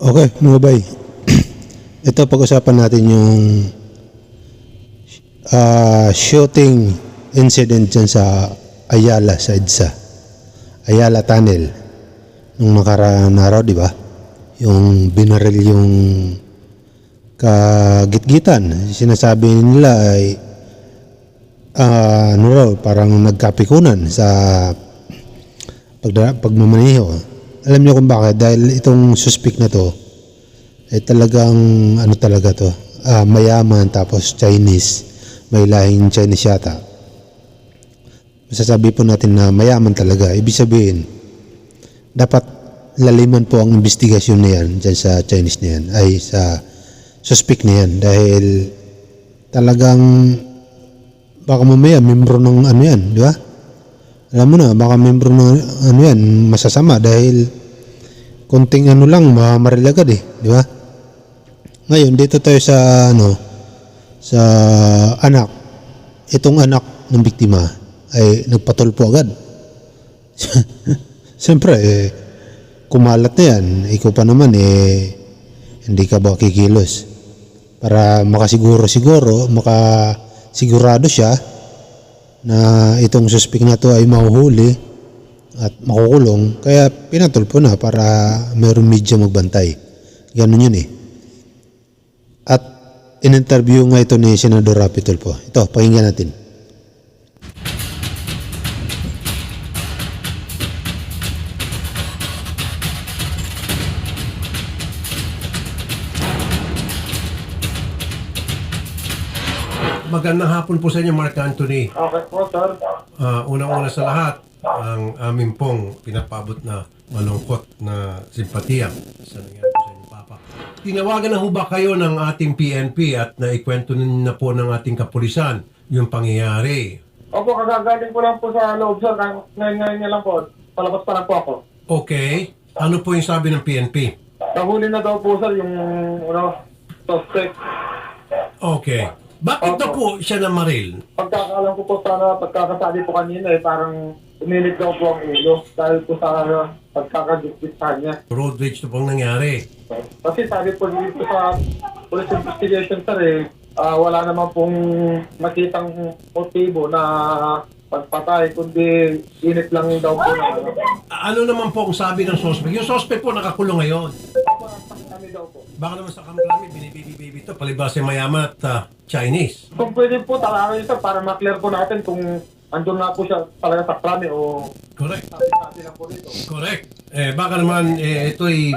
Okay, mga bay. Ito pag-usapan natin yung ah, shooting incident dyan sa Ayala, sa EDSA. Ayala Tunnel. Nung nakaraang araw, di ba? Yung binaril yung kagitgitan. Sinasabi nila ay ah, ano parang nagkapikunan sa pag pagmamaneho. Alam niyo kung bakit? Dahil itong suspect na to ay talagang ano talaga to, ah, mayaman tapos Chinese, may lahing Chinese yata. Masasabi po natin na mayaman talaga. Ibig sabihin, dapat laliman po ang investigasyon na yan dyan sa Chinese na yan, ay sa suspect na yan. Dahil talagang baka mamaya membro ng ano yan, di ba? Alam mo na, baka membro ng ano yan, masasama dahil konting ano lang, mamaril agad eh, di ba? Ngayon, dito tayo sa ano, sa anak. Itong anak ng biktima ay nagpatulpo agad. Siyempre, eh, kumalat na yan. Ikaw pa naman, eh, hindi ka ba kikilos? Para makasiguro-siguro, makasigurado siya na itong suspect na to ay mahuhuli at makukulong. Kaya pinatulpo na para meron media magbantay. Ganun yun eh. At in-interview nga ito ni Senador Rapi Tulfo. Ito, pakinggan natin. Magandang hapon po sa inyo, Mark Anthony. Okay po, sir. Ah, unang-una sa lahat, ang amin pong pinapabot na malungkot na simpatiya sa nangyari sa inyong papa. Tinawagan na ho ba kayo ng ating PNP at naikwento na po ng ating kapulisan yung pangyayari? Opo, kagagaling ko lang po sa loob, sir. Ngayon ngayon niya lang po. Palabas pa lang po ako. Okay. Ano po yung sabi ng PNP? Nahuli na daw po, sir, yung, ano, suspect. Okay. Bakit na po siya namaril? Pagkakaalam ko po sana, pagkakasabi po kanina eh, parang umilit daw po ang ulo dahil po sa uh, pagkakagitgit sa kanya. Road rage na pong nangyari. Kasi sabi po dito sa police investigation, sir, eh, ah, wala naman pong makitang motibo na pagpatay, kundi init lang daw po na ano. Ano naman po ang sabi ng suspect? Yung suspect po nakakulong ngayon. Kami daw po. Baka naman sa kamrami, binibibi-bibi to, palibasa mayaman at ah, Chinese. Kung pwede po, talangan sir para maklear po natin kung andun nga po siya talaga sa krami o Correct. sabi-sabi lang po dito. Correct. Eh, baka naman eh, ito'y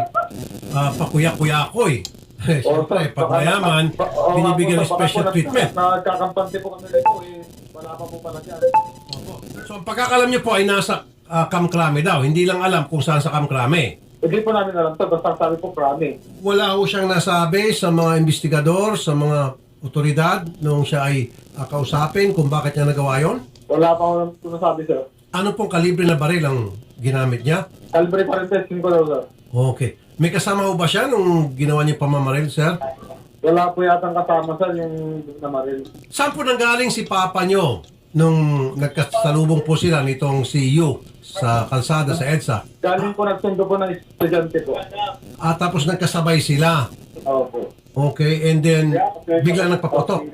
uh, pakuya-kuya-koy. Eh, Siyempre, pag mayaman, binibigyan ng special treatment. Nagkakampante po kami dito eh. Wala pa po pala dyan. So, ang pagkakalam niyo po ay nasa uh, Kamkrame daw. Hindi lang alam kung saan sa Kamkrame. Hindi po namin alam sir, basta sabi po krami. Wala ho siyang nasabi sa mga investigador, sa mga otoridad nung siya ay uh, kausapin kung bakit niya nagawa yon. Wala pa akong sinasabi sir. Ano pong kalibre na baril ang ginamit niya? Calibre pa rin testing ko daw sir. Okay. May kasama ho ba siya nung ginawa niya pamamaril, sir? Wala po yatang kasama sir yung namaril. Saan po nanggaling si Papa nyo nung nagkasalubong po sila nitong si Yu sa kalsada sa EDSA? Galing po nagsundo po ng estudyante po. At tapos nagkasabay sila. Oo po. Okay, and then biglang nagpaputok.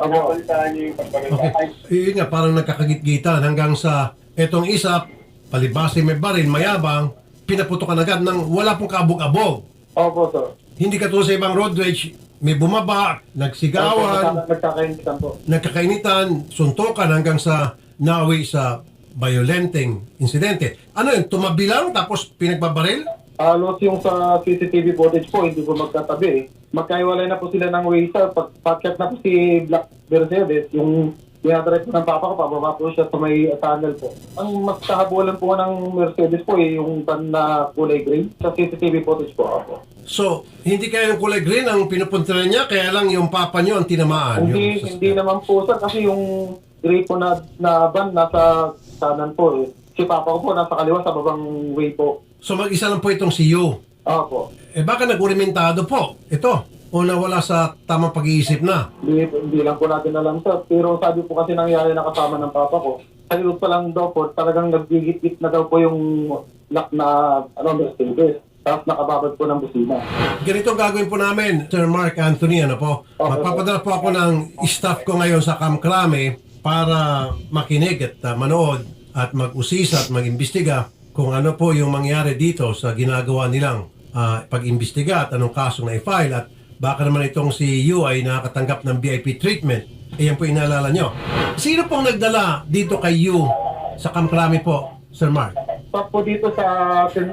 Opo. Okay. Yun nga, parang nagkakagitgitan hanggang sa etong isa, palibasi may baril, mayabang, pinaputokan agad ng wala pong kabog-abog. Opo sir. Hindi katulad sa ibang road rage, may bumaba, nagsigawan, Nagkakainitan po. nagkakainitan, suntukan hanggang sa nawi sa violenting insidente. Ano yun, tumabi lang tapos pinagbabaril? Halos yung sa CCTV footage po, hindi po magkatabi eh. Magkaiwalay na po sila ng way sir. Pag packet na po si Black Mercedes, yung dinadirect po ng papa ko, pababa po siya sa may tunnel po. Ang mas kahabulan po ng Mercedes po eh, yung tan na kulay green sa CCTV footage po ako. So, hindi kaya yung kulay green ang pinupuntahan niya, kaya lang yung papa niyo ang tinamaan. Hindi, yung hindi naman po sir, kasi yung gray po na, na van nasa kanan po eh. Si papa ko po nasa kaliwa sa babang way po. So, mag-isa lang po itong si Yu. Opo. Eh baka nagurimentado po. Ito. O nawala sa tamang pag-iisip na. Hindi, hindi lang po natin alam sir. Pero sabi po kasi nangyari na kasama ng papa ko. Sa likod pa lang daw po, talagang nagigit-git na daw po yung lock na ano, Mercedes. Tapos nakababad po ng busina. Ganito ang gagawin po namin, Sir Mark Anthony, ano po? Magpapadala po ako ng staff ko ngayon sa Kamkrame para makinig at uh, manood at mag-usisa at mag-imbestiga kung ano po yung mangyari dito sa ginagawa nilang uh, pag-imbestiga at anong kaso na i-file at baka naman itong si Yu ay nakakatanggap ng VIP treatment. Iyan po inaalala nyo. Sino pong nagdala dito kay Yu sa Kamkrame po, Sir Mark? Stop po dito sa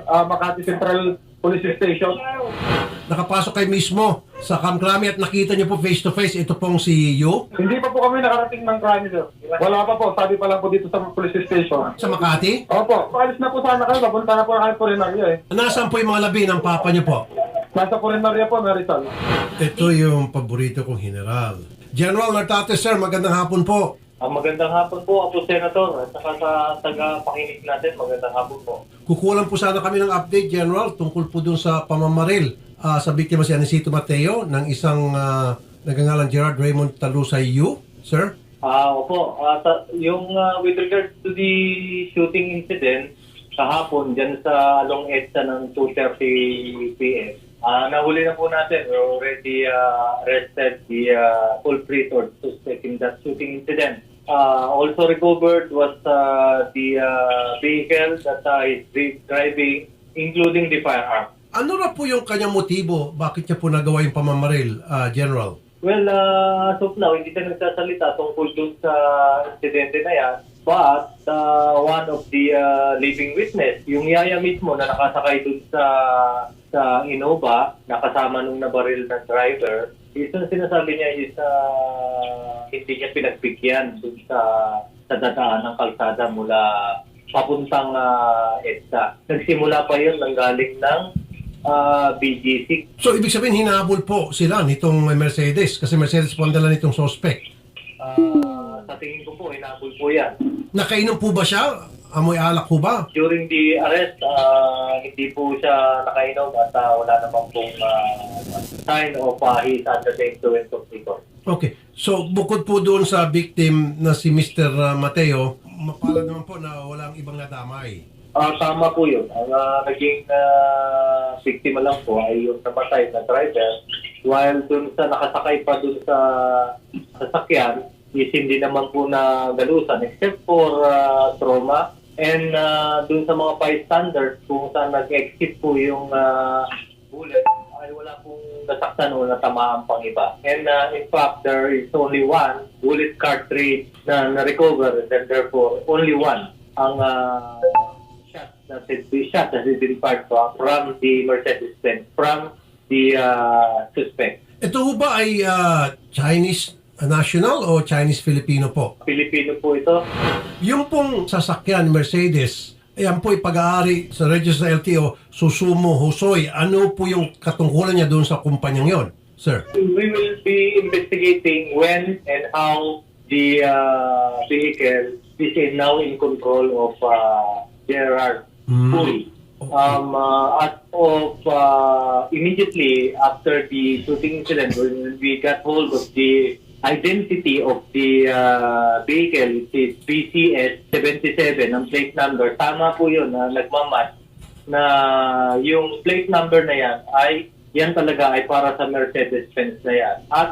ah, Makati Central Police Station. Nakapasok kayo mismo sa Kamkrame at nakita nyo po face to face ito pong si Yu Hindi pa po kami nakarating ng crime, sir. Wala pa po. Sabi pa lang po dito sa police station. sa Makati. Opo, paalis na po sana kayo. Papunta na po na kayo po rin eh. Nasaan po yung mga labi ng papa nyo po? Nasa Purinarya po, Marisol. Ito yung paborito kong general. General Nartate, sir, magandang hapon po. Ang magandang hapon po, Apo Senator, at saka sa taga-pakinig natin, magandang hapon po. Kukulan po sana kami ng update, General, tungkol po dun sa pamamaril ah, sa biktima si Anisito Mateo ng isang uh, nagangalang Gerard Raymond Talusay U, sir. Ah, opo, ah, sa- yung ah, with regards to the shooting incident, kahapon, dyan sa along EDSA ng 2.30 p.m., ah, nahuli na po natin, we already ah, arrested the uh, culprit or suspect in that shooting incident. Ah, also recovered was ah, the ah, vehicle that ah, is dri- driving, including the firearm. Ano na po yung kanyang motibo? Bakit niya po nagawa yung pamamaril, ah, General? Well, uh, as of now, hindi siya nagsasalita tungkol dun sa insidente na yan. But, uh, one of the uh, living witness, yung yaya mismo na nakasakay dun sa sa Innova, nakasama nung nabaril na driver, is ang sinasabi niya is uh, hindi niya pinagbigyan dun sa sa dadaan ng kalsada mula papuntang uh, EDSA. Nagsimula pa yun nang galing ng uh, BGC So, ibig sabihin, hinabol po sila nitong Mercedes kasi Mercedes po ang dala nitong suspect. Ah, sa tingin ko po, inabol po yan. Nakainom po ba siya? Amoy alak po ba? During the arrest, ah, hindi po siya nakainom at ah, wala namang pong ah, sign of uh, he's under the influence of liquor. Okay. So, bukod po doon sa victim na si Mr. Mateo, mapalad naman po na walang ibang nadamay. Ah, tama po yun. Ang ah, naging ah, biktima lang po ay yung namatay na driver while dun sa nakasakay pa dun sa sasakyan is hindi naman po na galusan except for ah, trauma and ah, dun sa mga bystanders kung saan nag-exit po yung ah, bullet ay wala pong nasaktan o natamaan pang iba. And ah, in fact, there is only one bullet cartridge na na-recover and therefore only one ang ah, shot been shot that has been fired from, the Mercedes-Benz, from the uh, suspect. Ito ho ba ay ah, Chinese national o Chinese Filipino po? Pilipino po ito. Yung pong sasakyan Mercedes, ayan po pag-aari sa register LTO, Susumo Husoy. Ano po yung katungkulan niya doon sa kumpanyang yon, sir? We will be investigating when and how the uh, vehicle is in- now in control of uh, Gerard Hmm. Puy. Um, uh, as of uh, immediately after the shooting incident, when we got hold of the identity of the uh, vehicle, is BCS 77, ang plate number. Tama po yun na nagmamatch na yung plate number na yan ay yan talaga ay para sa Mercedes-Benz na yan. At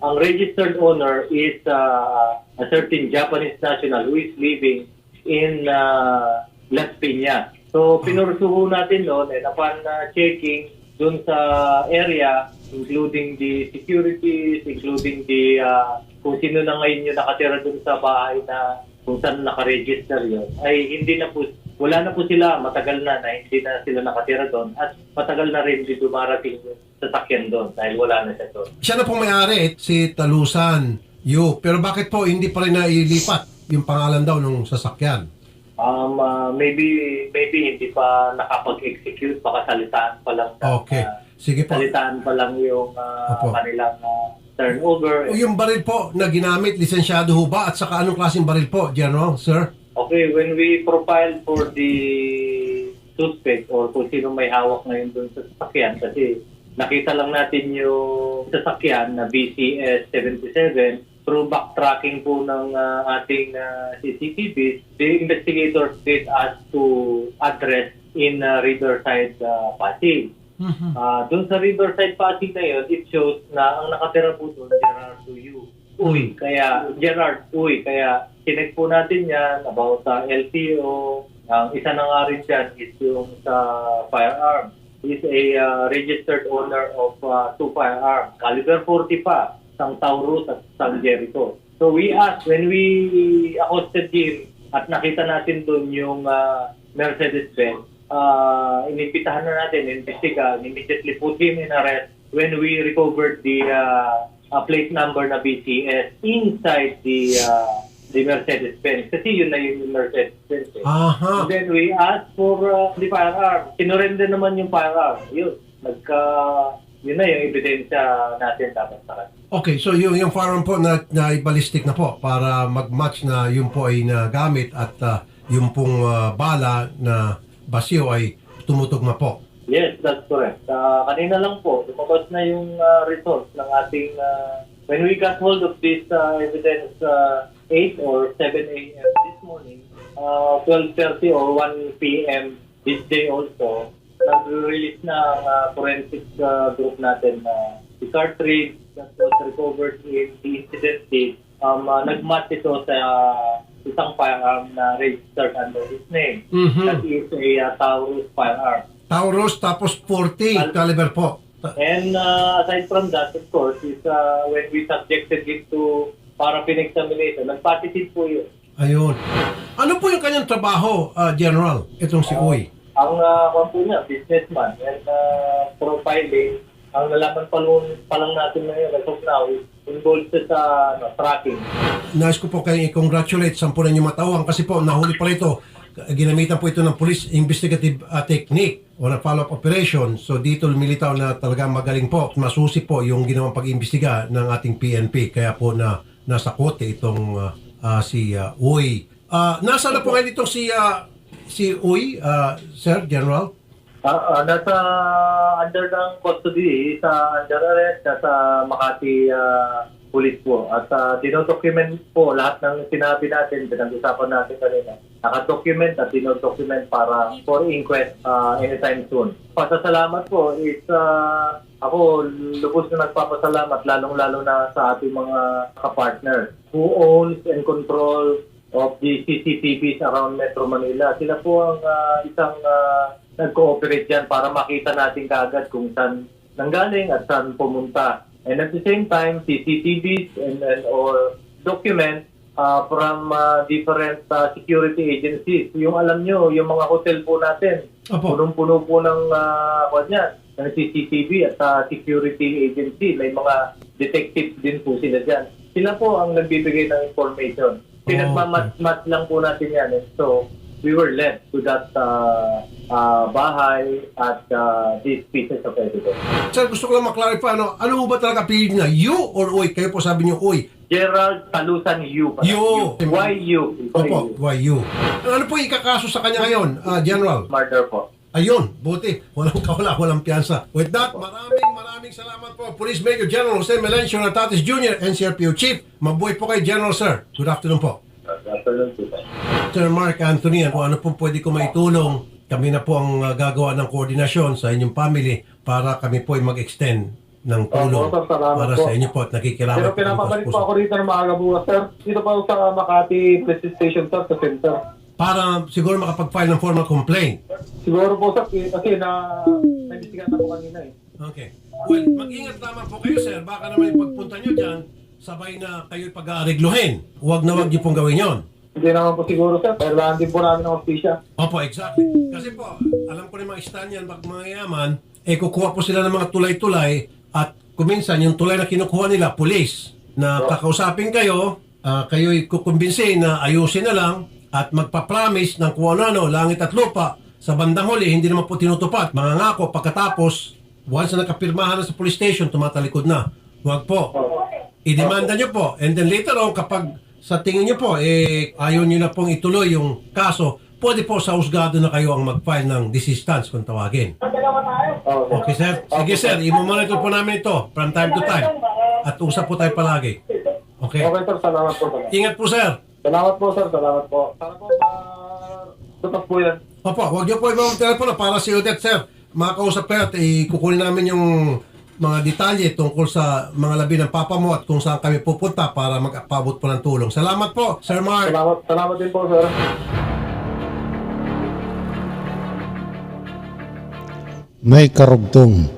ang registered owner is uh, a certain Japanese national who is living in uh, Las Piñas. So, pinursuho natin noon and upon uh, checking dun sa area, including the securities, including the uh, kung sino na ngayon yung nakatira dun sa bahay na kung saan nakaregister yun, ay hindi na po, wala na po sila, matagal na na hindi na sila nakatira doon at matagal na rin hindi dumarating yung sasakyan doon dahil wala na siya doon. Siya na pong may-ari, si Talusan Yu. Pero bakit po hindi pa rin nailipat yung pangalan daw ng sasakyan? Um, uh, maybe maybe hindi pa nakapag-execute, baka salitaan pa lang. Okay. uh, Sige po. salitaan pa lang yung uh, Opo. kanilang uh, turnover. O yung baril po na ginamit, lisensyado ho ba? At saka anong klaseng baril po, General, sir? Okay, when we profile for the suspect or kung sino may hawak ngayon dun sa sasakyan kasi nakita lang natin yung sasakyan na BCS 77 through backtracking po ng uh, ating uh, CCTV, the investigators did us to address in uh, Riverside, uh, Pasig. Ah, doon sa Riverside Pasig na yun, it shows na ang nakatira po doon, Gerard Uy. Uy, kaya, Gerard Uy, kaya kinig po natin yan about sa LTO. Ang isa na nga rin dyan is yung sa firearm. He's a uh, registered owner of uh, two firearms. Caliber 40 pa, isang Taurus at isang Jericho. So we asked, when we accosted him at nakita natin doon yung uh, Mercedes-Benz, uh, inimbitahan na natin, investiga, immediately put him in arrest when we recovered the uh, uh, plate number na BCS inside the uh, the Mercedes-Benz. Kasi yun na yung Mercedes-Benz. eh. Aha. And then we asked for uh, the firearm. Sinorender naman yung firearm. Yun. Nagka, yun na yung ebidensya natin dapat sa kanya. Okay, so yung, yung firearm po na, na ballistic na po para mag-match na yung po ay nagamit at ah, yung pong ah, bala na basyo ay tumutugma po. Yes, that's correct. Uh, kanina lang po, lumabas na yung uh, results ng ating, uh, when we got hold of this uh, evidence uh, 8 or 7 a.m. this morning, uh, 12.30 or 1 p.m. this day also, nag-release na ang uh, forensic uh, group natin na the cartridge that was recovered in the incident date, um, uh, nag-match ito sa uh, isang firearm na registered under his name. Mhm. That is a uh, Taurus firearm. Taurus tapos 40 caliber po. And uh, aside from that, of course, is uh, when we subjected it to paraffin examination, nag-positive po yun. Ayun. Ano po yung kanyang trabaho, ah, General? Itong si Uy. Ang uh, po niya, businessman, and uh, profiling, ang nalaman pa, lang, pa lang natin ngayon, as of now, is involved sa ano, tracking. Nais ko po kayong i-congratulate sa po ninyo matawang kasi po nahuli pala ito. Ginamitan po ito ng police investigative ah, technique o na follow-up operation. So dito lumilitaw na talagang magaling po. Masusi po yung ginawang pag-imbestiga ng ating PNP. Kaya po na nasa kote itong ah, ah, si ah, Uy. Ah, nasa na po ngayon itong si ah, si Uy, ah, Sir General? Ah, ah, nasa under ng custody, sa under arrest, nasa Makati ah, Police po. At uh, dinodocument po lahat ng sinabi natin, pinag-usapan natin kanina. Nakadocument at dinodocument para for inquest ah, anytime soon. Pasasalamat po is ah, ako lubos na nagpapasalamat lalong-lalo na sa ating mga kapartners who owns and control of the CCTVs around Metro Manila. Sila po ang ah, isang ah, nag-cooperate dyan para makita natin kaagad kung saan nanggaling at saan pumunta. And at the same time, CCTVs and, and or documents uh, from uh, different uh, security agencies. Yung alam nyo, yung mga hotel po natin, Opo. punong-puno po ng uh, yan, ng CCTV at uh, security agency. May mga detectives din po sila dyan. Sila po ang nagbibigay ng information. Pinagmamat-mat lang po natin yan. eh. So, we were led to that uh, uh, bahay at uh, these pieces of evidence. Sir, gusto ko lang maklarify, ano, ano ba talaga apelido niya? You or Uy? Kayo po sabi niyo Uy. Gerald Talusan Yu. Yu. Why you? Opo, why you? Ano po ikakaso sa kanya ngayon, ah, General? Murder po. Ayun, buti. Walang kawala, walang piyansa. With that, maraming maraming salamat po. Police Major General Jose Melencio Natatis Jr., NCRPO Chief. Mabuhay po kay General Sir. Good afternoon po. Afternoon po. sir. Mark Anthony, kung ano po pwede ko maitulong, kami na po ang ah, gagawa ng koordinasyon sa inyong family para kami po ay mag-extend ng tulong salamat para po. sa inyo po at nakikiramay Pero po pinapabalik sa po ako rito ng maaga bukas, sir. Dito po sa Makati Police Station, sir, sa center. Para siguro makapag-file ng formal complaint. Siguro po, sir, eh, kasi na nabisigan na po kanina eh. Okay. Well, mag-ingat naman po kayo, sir. Baka naman yung pagpunta nyo dyan, sabay na kayo'y pag-aarigluhin. Huwag na huwag nyo pong gawin yon. Hindi naman po siguro, sir. Kailangan din po namin ng hostisya. Opo, exactly. Kasi po, alam ko rin mga Estanian, pag mga yaman, eh kukuha po sila ng mga tulay-tulay at kuminsan yung tulay na kinukuha nila, police, na kakausapin kayo, ah, kayo'y kukumbinsin na ayusin na lang at magpa-promise ng kung ano-ano, langit at lupa, sa bandang huli, hindi naman po tinutupad. Mga ngako, pagkatapos, once na nakapirmahan na sa police station, tumatalikod na. Huwag po. I-demanda nyo po. And then later on, kapag sa tingin nyo po, eh, ayaw nyo na pong ituloy yung kaso, pwede po sa husgado na kayo ang mag-file ng desistance kung tawagin. Okay, sir? Sige, sir. I-monitor po namin ito from time to time. At usap po tayo palagi. Okay? Okay, sir. Salamat po. Ingat po, sir. Salamat po, sir. Salamat po. Sana po, ma... Tutas po yan. Opo, huwag niyo po ibang telepono para si Odette, sir. Makakausap kayo at ikukunin namin yung mga detalye tungkol sa mga labi ng papa mo at kung saan kami pupunta para magpabot po ng tulong. Salamat po, Sir Mark. Salamat, salamat din po, sir. May karugtong.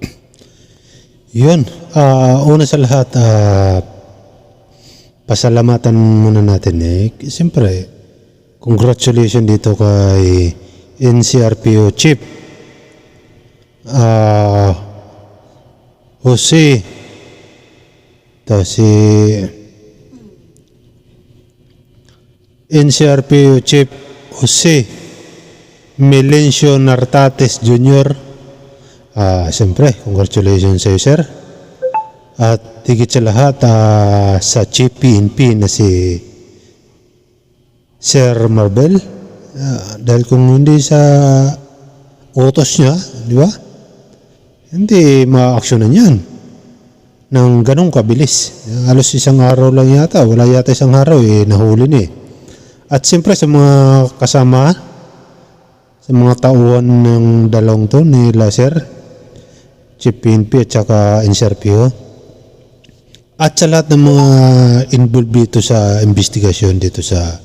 Yun. ah una sa lahat, ah, pasalamatan muna natin eh. Siyempre, congratulations dito kay NCRPO Chief. Ah, Jose. Ito si NCRPO Chief Jose. Melencio Nartates Jr. Ah, siyempre, congratulations sa iyo, sir. At higit sa lahat, ah, sa Chief na si Sir Marbel. Ah, dahil kung hindi sa utos niya, di ba? Hindi ma-actionan yan ng ganong kabilis. Halos isang araw lang yata, wala yata isang araw eh, nahuli na eh. At siyempre sa mga kasama, sa mga tauhan ng dalawang to ni Laser, Chief PNP at saka NCRPO. At sa lahat ng mga involved dito sa investigasyon dito sa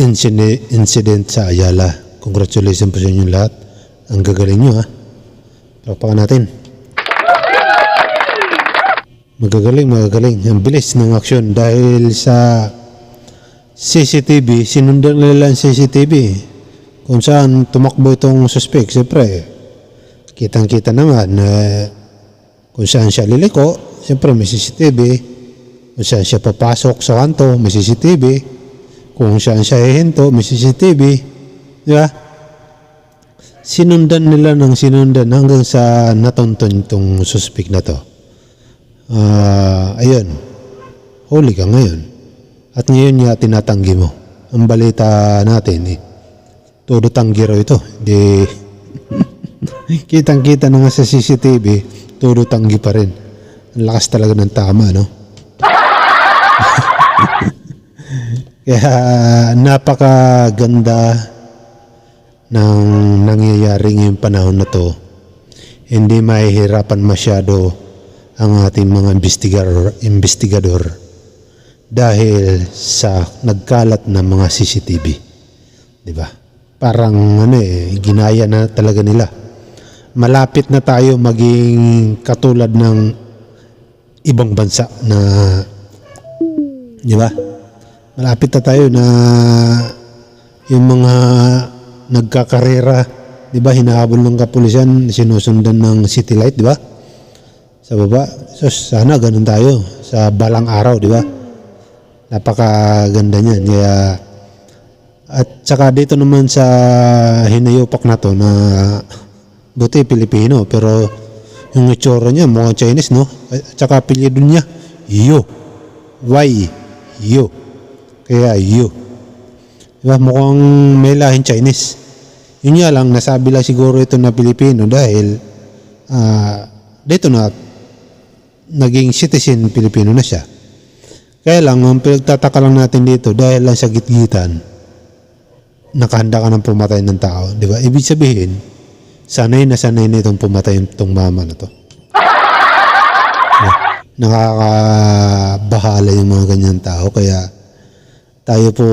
incident, sa Ayala. Congratulations po sa inyo lahat. Ang gagaling nyo ha. Tapakan natin. Magagaling, magagaling. Ang bilis ng aksyon dahil sa CCTV, sinundan nila ang CCTV kung saan tumakbo itong suspect. Siyempre, kitang-kita naman na kung saan siya liliko, siyempre may CCTV. Kung saan siya papasok sa kanto, may CCTV. Kung saan siya hihinto, may CCTV. Di ba? Sinundan nila ng sinundan hanggang sa natonton itong suspect na to. Ah, ayun. Huli ka ngayon. At ngayon niya tinatanggi mo. Ang balita natin eh. Todo tanggi raw ito. Di kitang-kita na nga sa CCTV, todo tanggi pa rin. Ang lakas talaga ng tama, no? Kaya napakaganda ng nangyayari ngayong panahon na to. Hindi mahihirapan masyado ang ating mga investigador, investigador dahil sa nagkalat na mga CCTV. 'Di ba? Parang ano eh, ginaya na talaga nila. Malapit na tayo maging katulad ng ibang bansa na 'di ba? Malapit na tayo na yung mga nagkakarera, 'di ba, hinahabol ng kapulisan, sinusundan ng city light, 'di ba? Sa baba. So sana ganun tayo sa balang araw, 'di ba? Napakaganda niyan. Kaya at saka dito naman sa hinayupak na to na buti Pilipino pero yung itsura niya mukhang Chinese no at saka apelyido niya Yu Y Yu kaya Yu diba mukhang may lahing Chinese. Yun nga lang nasabi lang siguro ito na Pilipino dahil ah, dito na naging citizen Pilipino na siya. Kaya lang ang pinagtataka lang natin dito dahil lang sa gitgitan nakahanda ka ng pumatay ng tao, di ba? Ibig sabihin, sanay na sanay na itong pumatay itong mama na to. Yeah. Nakakabahala yung mga ganyan tao, kaya tayo po,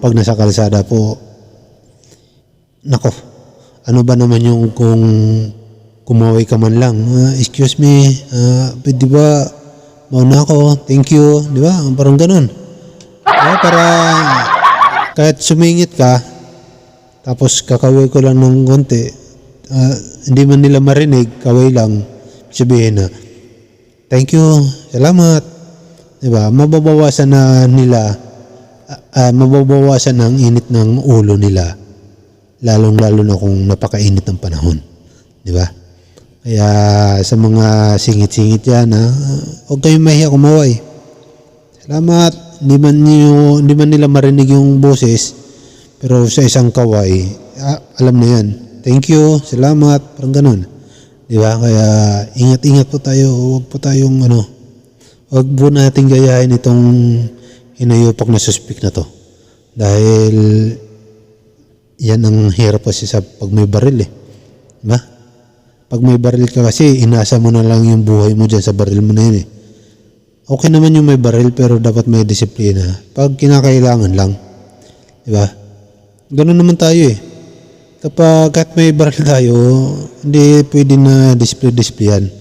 pag nasa kalsada po, nako, ano ba naman yung kung kumaway ka man lang, "Ah, excuse me, ah, pwede ba, mauna ako, thank you, di ba? Parang ganun. Ah, para kahit sumingit ka, tapos kakaway ko lang ng konti, ah, hindi man nila marinig, kaway lang, sabihin na, thank you, salamat. Diba? Mababawasan na nila, ah, mababawasan ang init ng ulo nila, lalong-lalo na kung napakainit ng panahon. Di ba? Kaya sa mga singit-singit yan, ha, huwag kayong mahiya kumaway. Salamat. Hindi man, niyo, hindi man nila marinig yung boses, pero sa isang kaway, ah, alam na yan. Thank you, salamat, parang ganun. Di ba? Kaya ingat-ingat po tayo. Huwag po tayong ano, huwag po natin gayahin itong hinayupak na suspect na to. Dahil yan ang hirap kasi sa pag may baril eh. Diba? Pag may baril ka kasi, inasa mo na lang yung buhay mo dyan sa baril mo na yun eh. Okay naman yung may baril pero dapat may disiplina. Pag kinakailangan lang. Diba? Ganun naman tayo eh. Kapag kahit may baril tayo, hindi pwede na display-displayan.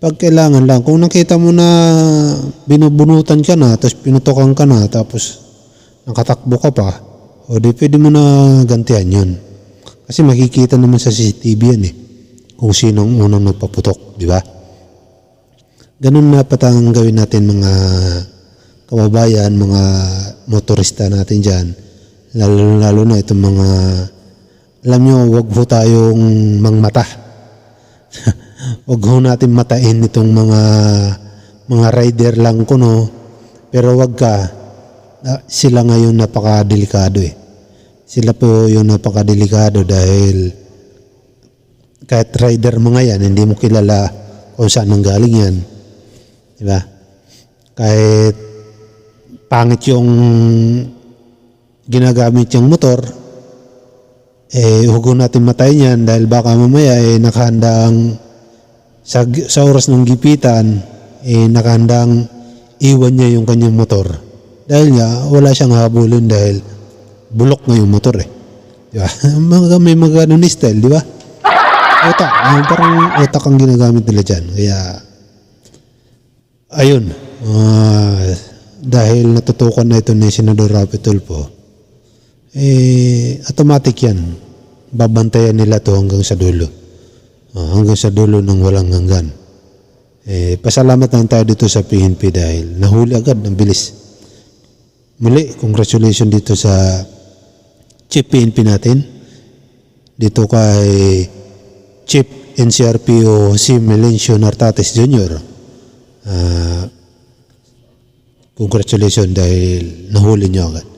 Pag kailangan lang, kung nakita mo na binubunutan ka na, tapos pinutokan ka na, tapos nakatakbo ka pa, o di pwede mo na gantihan yun. Kasi makikita naman sa CCTV yan eh, kung sino ang unang nagpaputok, di ba? Ganun na patang gawin natin mga kababayan, mga motorista natin dyan, lalo lalo na itong mga, alam nyo, wag po tayong mangmata. wag ho natin matain itong mga mga rider lang ko no. Pero wag ka, sila ngayon napakadelikado eh. Sila po yung napakadelikado dahil kahit rider mga yan, hindi mo kilala kung saan nang galing yan. Di ba? Kahit pangit yung ginagamit yung motor, eh huwag natin matayin yan dahil baka mamaya eh nakahandang sa, sa oras ng gipitan eh nakahandang iwan niya yung kanyang motor. Dahil nga wala siyang habulin dahil bulok nga yung motor eh. Di ba? Mga may mga ganun style, di ba? Utak. Yung parang utak ang ginagamit nila dyan. Kaya ayun. ah, dahil natutukan na ito ni Senador Rapi Tulfo, eh, automatic yan. Babantayan nila to hanggang sa dulo. Ah, hanggang sa dulo ng walang hanggan. Eh, pasalamat lang tayo dito sa PNP dahil nahuli agad ng bilis. Muli, congratulations dito sa Chief PNP natin. Dito kay Chief NCRPO si Melencio Nartates Jr. Ah, congratulations dahil nahuli niyo agad.